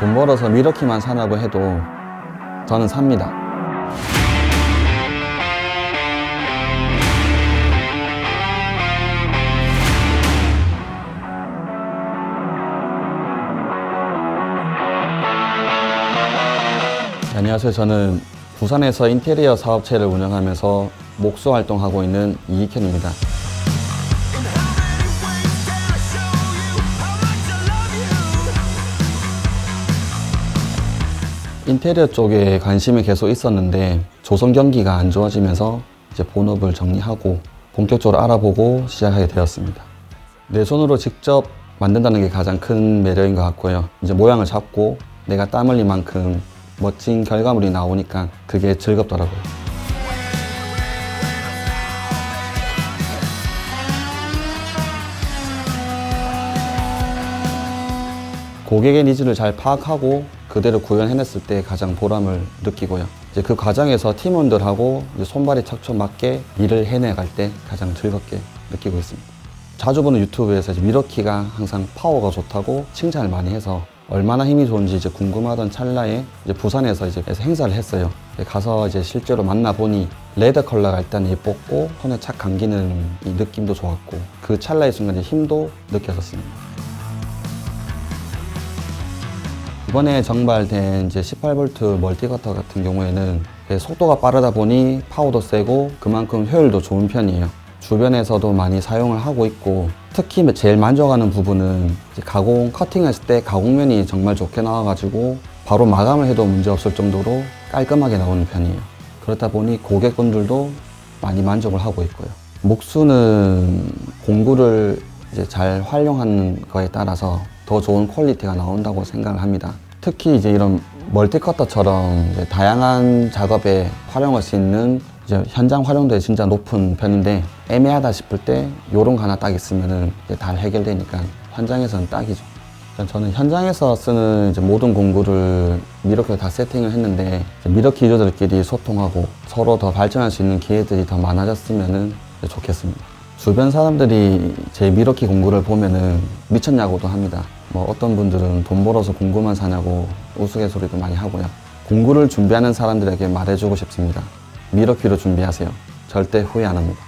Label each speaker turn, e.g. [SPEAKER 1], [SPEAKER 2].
[SPEAKER 1] 돈 벌어서 미러키만 사냐고 해도 저는 삽니다. 네, 안녕하세요. 저는 부산에서 인테리어 사업체를 운영하면서 목수 활동하고 있는 이익현입니다. 인테리어 쪽에 관심이 계속 있었는데 조선 경기가 안 좋아지면서 이제 본업을 정리하고 본격적으로 알아보고 시작하게 되었습니다. 내 손으로 직접 만든다는 게 가장 큰 매력인 것 같고요. 이제 모양을 잡고 내가 땀 흘린 만큼 멋진 결과물이 나오니까 그게 즐겁더라고요. 고객의 니즈를 잘 파악하고 그대로 구현해냈을 때 가장 보람을 느끼고요. 이제 그 과정에서 팀원들하고 손발이 척척 맞게 일을 해내갈 때 가장 즐겁게 느끼고 있습니다. 자주 보는 유튜브에서 미러키가 항상 파워가 좋다고 칭찬을 많이 해서 얼마나 힘이 좋은지 이제 궁금하던 찰나에 이제 부산에서 이제 행사를 했어요. 가서 이제 실제로 만나보니 레드 컬러가 일단 예뻤고 손에 착 감기는 이 느낌도 좋았고 그 찰나의 순간 이제 힘도 느껴졌습니다. 이번에 정발된 이제 18V 멀티커터 같은 경우에는 속도가 빠르다 보니 파워도 세고 그만큼 효율도 좋은 편이에요. 주변에서도 많이 사용을 하고 있고 특히 제일 만족하는 부분은 가공 커팅했을 때 가공면이 정말 좋게 나와가지고 바로 마감을 해도 문제 없을 정도로 깔끔하게 나오는 편이에요. 그렇다 보니 고객분들도 많이 만족을 하고 있고요. 목수는 공구를 이제 잘 활용하는 거에 따라서 더 좋은 퀄리티가 나온다고 생각을 합니다. 특히 이제 이런 멀티커터처럼 이제 다양한 작업에 활용할 수 있는 이제 현장 활용도에 진짜 높은 편인데 애매하다 싶을 때 요런 거 하나 딱 있으면은 이제 다 해결되니까 현장에서는 딱이죠. 저는 현장에서 쓰는 이제 모든 공구를 미러키로 다 세팅을 했는데 미러키 유저들끼리 소통하고 서로 더 발전할 수 있는 기회들이 더 많아졌으면은 이제 좋겠습니다. 주변 사람들이 제 미러키 공구를 보면은 미쳤냐고도 합니다. 뭐 어떤 분들은 돈 벌어서 공구만 사냐고 우스갯소리도 많이 하고요. 공구를 준비하는 사람들에게 말해주고 싶습니다. 미러키로 준비하세요. 절대 후회 안 합니다.